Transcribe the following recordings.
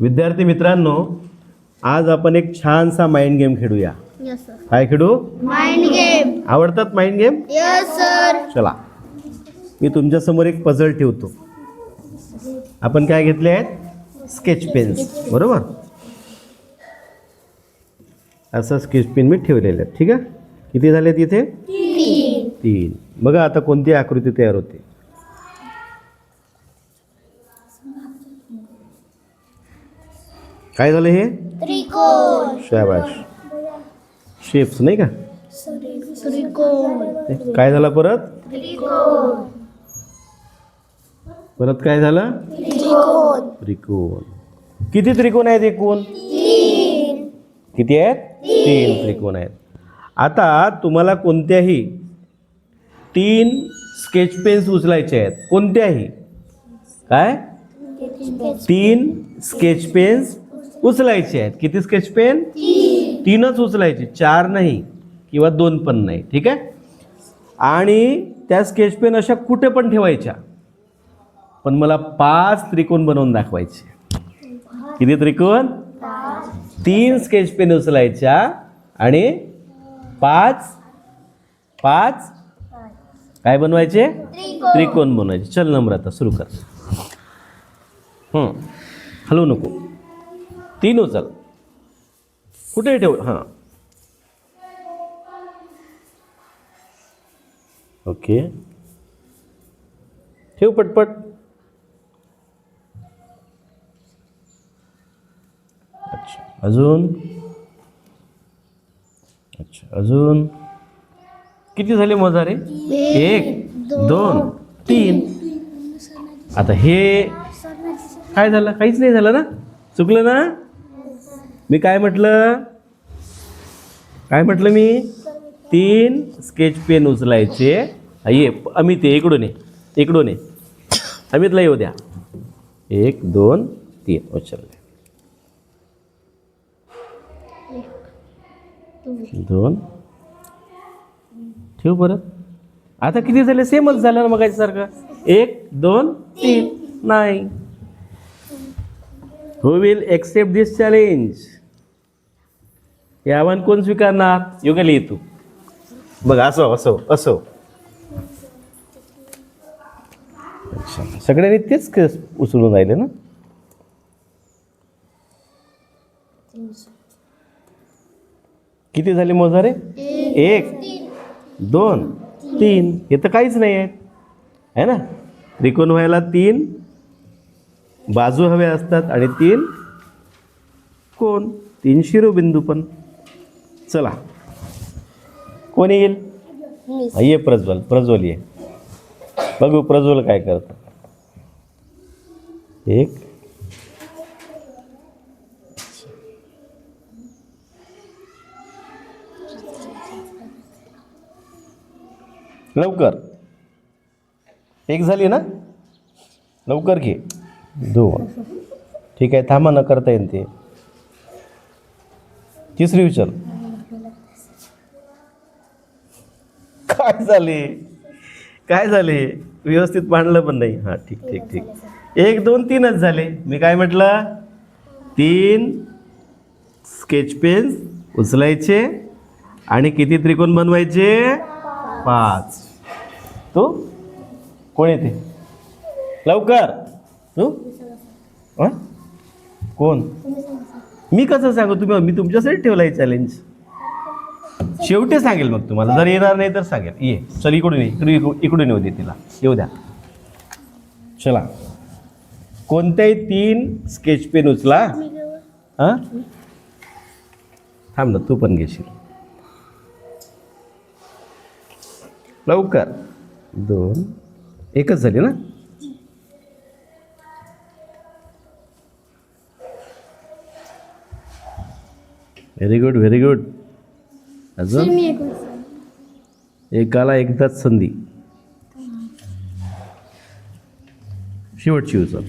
विद्यार्थी मित्रांनो आज आपण एक छानसा माइंड गेम खेळूया. काय खेळू माइंड गेम आवडतात माइंड गेम यस सर चला. मी तुमच्यासमोर एक पझल ठेवतो. आपण काय घेतले आहेत? स्केच पेन्स बरोबर? असं स्केच पेन मी ठेवलेले आहेत. ठीक आहे? किती झाले तिथे तीन. बघा आता कोणती आकृती तयार होते. काय झालं हे? त्रिकोण. शाबाश. शेप्स नाही का? त्रिकोण. काय झालं परत? त्रिकोण. परत काय झालं? त्रिकोण. त्रिकोण. किती त्रिकोण आहेत एकूण? किती आहेत? तीन. त्रिकोण आहेत. आता तुम्हाला कोणत्याही तीन स्केच पेन्स उचलायचे आहेत. कोणत्याही? काय? तीन स्केच पेन्स उचलायचे आहेत. किती स्केच पेन तीनच उचलायचे. चार नाही किंवा दोन पण नाही. ठीक आहे? आणि त्या स्केच पेन अशा कुठे पण ठेवायच्या. पण मला पाच त्रिकोण बनवून दाखवायचे. किती त्रिकोण? तीन स्केच पेन उचलायच्या आणि पाच पाच काय बनवायचे? त्रिकोण. बनवायचे. चल नंबर आता सुरू कर. हलवू नको. तीन उचल कुठे ठेव? हां. ओके. ठेव पटपट. अच्छा अजून. अच्छा अजून. किती झाले मोजारे? एक दोन तीन. आता हे काय झालं? काहीच नाही झालं ना? चुकलं ना? मी काय म्हटलं? काय म्हटलं मी? तीन स्केच पेन उचलायचे. ये अमित ये इकडून ये इकडून ये. अमितला येऊ द्या. एक दोन तीन. उचलले दोन. ठेव परत. आता किती झाले? सेमच झालं ना मग सारखं एक दोन तीन. नाही. Who will accept this challenge हे आव्हान कोण स्वीकारणार? योगाला ये तू. बघ असो असो असो. अच्छा सगळ्यांनी तेच क- उचलून राहिले ना? किती झाले मोजारे? एक दोन तीन. हे तर काहीच नाही आहे है ना? त्रिकोण व्हायला तीन बाजू हव्या असतात आणि तीन कोण? तीन शिरोबिंदू पण. चला. कोण येईल? ये प्रज्वल. प्रज्वल ये. बघू प्रज्वल काय करतं. एक. लवकर. एक झाली ना? लवकर घे. दोन. ठीक आहे थांबा न करता येईल ते. तिसरी विचार काय झाले? काय झाले? व्यवस्थित मांडलं पण नाही. हां ठीक ठीक ठीक. एक दोन तीनच झाले. मी काय म्हटलं? तीन स्केच पेन्स उचलायचे आणि किती त्रिकोण बनवायचे? पाच. तू? कोण येते? लवकर. तू? कोण? मी कसं सांगू? तुम्ही मी तुमच्यासाठी ठेवला आहे चॅलेंज शेवटी सांगेल मग तुम्हाला. जर येणार नाही तर सांगेल. ये. चल इकडून ये. इकडून इकडून- इकडून येऊ दे तिला. येऊ द्या. चला. कोणत्याही तीन स्केच पेन उचला. हां? थांब ना तू पण घेशील. लवकर. दोन. एकच झाली ना? व्हेरी गुड व्हेरी गुड अजून? एकाला एकदाच संधी. शेवटची उचल.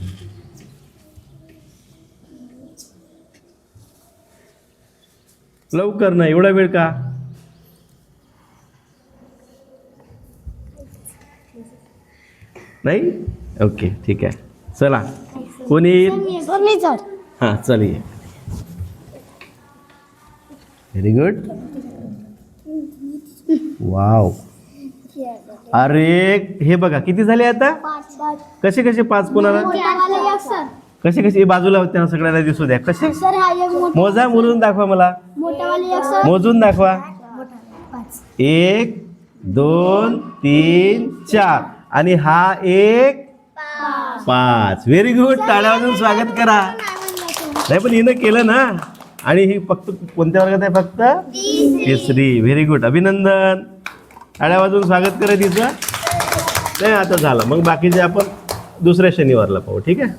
लवकर ना एवढा वेळ का? नाही? ओके ठीक आहे. चला. कोण येईल? हां चलिए व्हेरी गुड वाव. अरे हे बघा किती झाले आता? कसे कसे पाच कोणाला? कसे कसे बाजूला त्यांना सगळ्यांना दिसू द्या. कसे? मोजा मोजून दाखवा मला. मोजून दाखवा. एक दोन तीन चार. आणि हा एक पाच. व्हेरी गुड ताळ्यावाजून स्वागत करा. नाही पण हिनं केलं ना. आणि ही फक्त कोणत्या वर्गात आहे फक्त? तिसरी. व्हेरी गुड अभिनंदन. टाळ्या वाजून स्वागत करा तिचं. नाही आता झालं. मग बाकीचे आपण दुसऱ्या शनिवारला पाहू ठीक आहे?